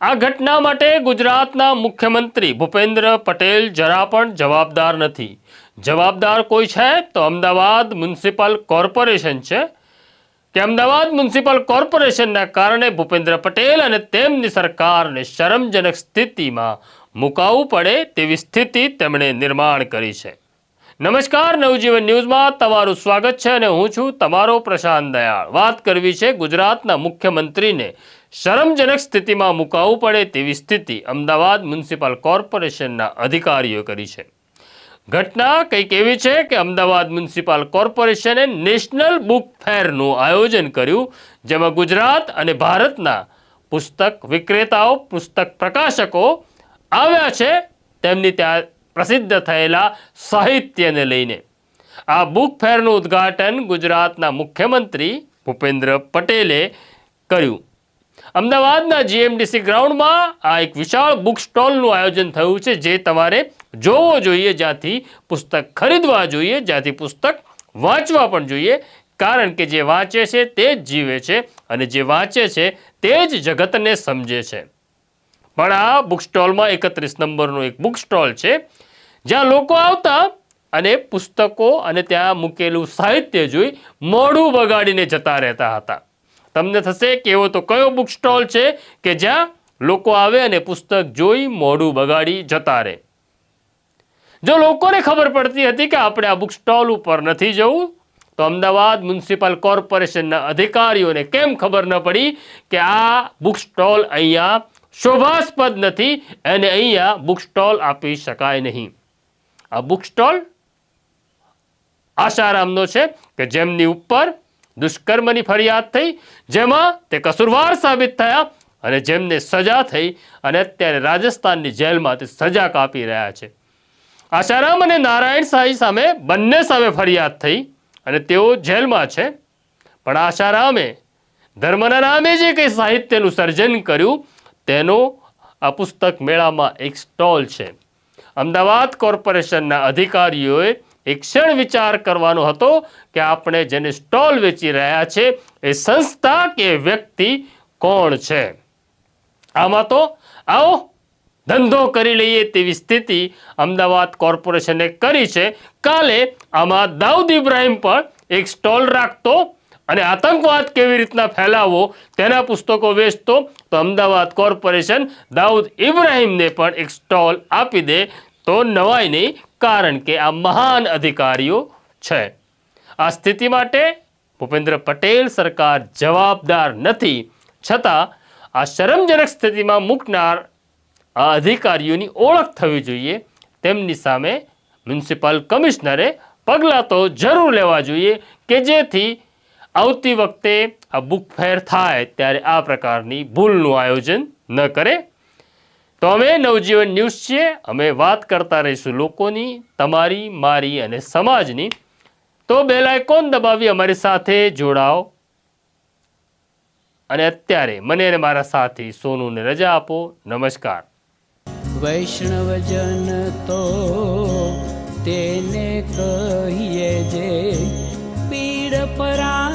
આ ઘટના માટે ગુજરાતના મુખ્યમંત્રી ભૂપેન્દ્ર પટેલ જરા પણ જવાબદાર નથી. જવાબદાર કોઈ છે તો અમદાવાદ મ્યુનિસિપલ કોર્પોરેશન છે. કે અમદાવાદ મ્યુનિસિપલ કોર્પોરેશનના કારણે ભૂપેન્દ્ર પટેલ અને તેમની સરકારને શરમજનક સ્થિતિમાં મુકાવવું પડે તેવી સ્થિતિ તેમણે નિર્માણ કરી છે. નમસ્કાર, નવજીવન ન્યૂઝમાં તમારું સ્વાગત છે અને હું છું તમારો પ્રશાંત દયાળ. વાત કરવી છે ગુજરાતના મુખ્યમંત્રીને. શરમજનક સ્થિતિમાં મુકાવવું પડે તેવી સ્થિતિ અમદાવાદ મ્યુનિસિપલ કોર્પોરેશનના અધિકારીઓ કરી છે. ઘટના કંઈક એવી છે કે અમદાવાદ મ્યુનિસિપલ કોર્પોરેશને નેશનલ બુક ફેરનું આયોજન કર્યું, જેમાં ગુજરાત અને ભારતના પુસ્તક વિક્રેતાઓ, પુસ્તક પ્રકાશકો આવ્યા છે. તેમની ત્યાં પ્રસિદ્ધ થયેલા સાહિત્યને લઈને. આ બુક ફેરનું ઉદ્ઘાટન ગુજરાતના મુખ્યમંત્રી ભૂપેન્દ્ર પટેલે કર્યું. અમદાવાદના જીએમડીસી ગ્રાઉન્ડમાં આ એક વિશાળ બુક સ્ટોલનું આયોજન થયું છે, જે તમારે જોવો જોઈએ, જ્યાંથી પુસ્તક ખરીદવા જોઈએ, જ્યાંથી પુસ્તક વાંચવા પણ જોઈએ. કારણ કે જે વાંચે છે તે જ જીવે છે અને જે વાંચે છે તે જ જગતને સમજે છે. પણ આ બુક સ્ટોલમાં એકત્રીસ નંબરનો એક બુક સ્ટોલ છે. જ્યાં લોકો આવતા અને પુસ્તકો અને ત્યાં મૂકેલું સાહિત્ય જોઈ મોઢું બગાડીને જતા રહેતા હતા. તમને થશે કે એવો તો કયો બુક સ્ટોલ છે કે જ્યાં લોકો આવે અને પુસ્તક જોઈ મોઢું બગાડી જતા રહે. જો લોકોને ખબર પડતી હતી કે આપણે આ બુક સ્ટોલ ઉપર નથી જવું, તો અમદાવાદ મ્યુનિસિપલ કોર્પોરેશનના અધિકારીઓને કેમ ખબર ન પડી કે આ બુક સ્ટોલ અહીંયા શોભાસ્પદ નથી અને અહીંયા બુક સ્ટોલ આપી શકાય નહીં. આ બુક સ્ટોલ આશારામનો છે કે જેમની ઉપર દુષ્કર્મની ફરિયાદ થઈ, જેમાં તે કસુરવાર સાબિત થયા અને જેમને સજા થઈ અને અત્યારે રાજસ્થાનની જેલમાં તે સજા કાપી રહ્યા છે. આશારામ અને નારાયણ સાંઈ સામે બંને સામે ફરિયાદ થઈ અને તેઓ જેલમાં છે. પણ આશારામે, ધર્મના નામે જે કંઈ સાહિત્યનું સર્જન કર્યું તેનો આ પુસ્તક મેળામાં એક સ્ટોલ છે. અમદાવાદ કોર્પોરેશનના અધિકારીઓએ એક ક્ષણ વિચાર કરવાનો હતો કે આપણે જેને સ્ટોલ વેચી રહ્યા છે, એ સંસ્થા કે વ્યક્તિ કોણ છે? આમાં તો આવો ધંધો કરી લઈએ તેવી સ્થિતિ અમદાવાદ કોર્પોરેશને કરી છે. કાલે આમાં દાઉદ ઇબ્રાહિમ પણ એક સ્ટોલ રાખતો અને આતંકવાદ કેવી રીતના ફેલાવવો તેના પુસ્તકો વેચતો તો અમદાવાદ કોર્પોરેશન દાઉદ ઇબ્રાહિમને પણ એક સ્ટોલ આપી દે તો નવાય નહીં, કારણ કે આ મહાન અધિકારીઓ છે. આ સ્થિતિ માટે ભૂપેન્દ્ર પટેલ સરકાર જવાબદાર નથી. છતાં આ શરમજનક સ્થિતિમાં મૂકનાર આ અધિકારીઓની ઓળખ થવી જોઈએ. તેમની સામે મ્યુનિસિપલ કમિશનરે પગલાં તો જરૂર લેવા જોઈએ કે જેથી આવતી વખતે આ બુક ફેર થાય ત્યારે આ પ્રકારની ભૂલનું આયોજન ન કરે. તો અમે નવજીવન ન્યૂઝ છીએ. અમે વાત કરતા રહીશું લોકોની, તમારી, મારી અને સમાજની. તો બેલ આઇકોન દબાવી અમારી સાથે જોડાઓ. અને અત્યારે મને અને મારા સાથી સોનુને રજા આપો. નમસ્કાર. વૈષ્ણવજન તો તેને કહીએ જે પીડ જાના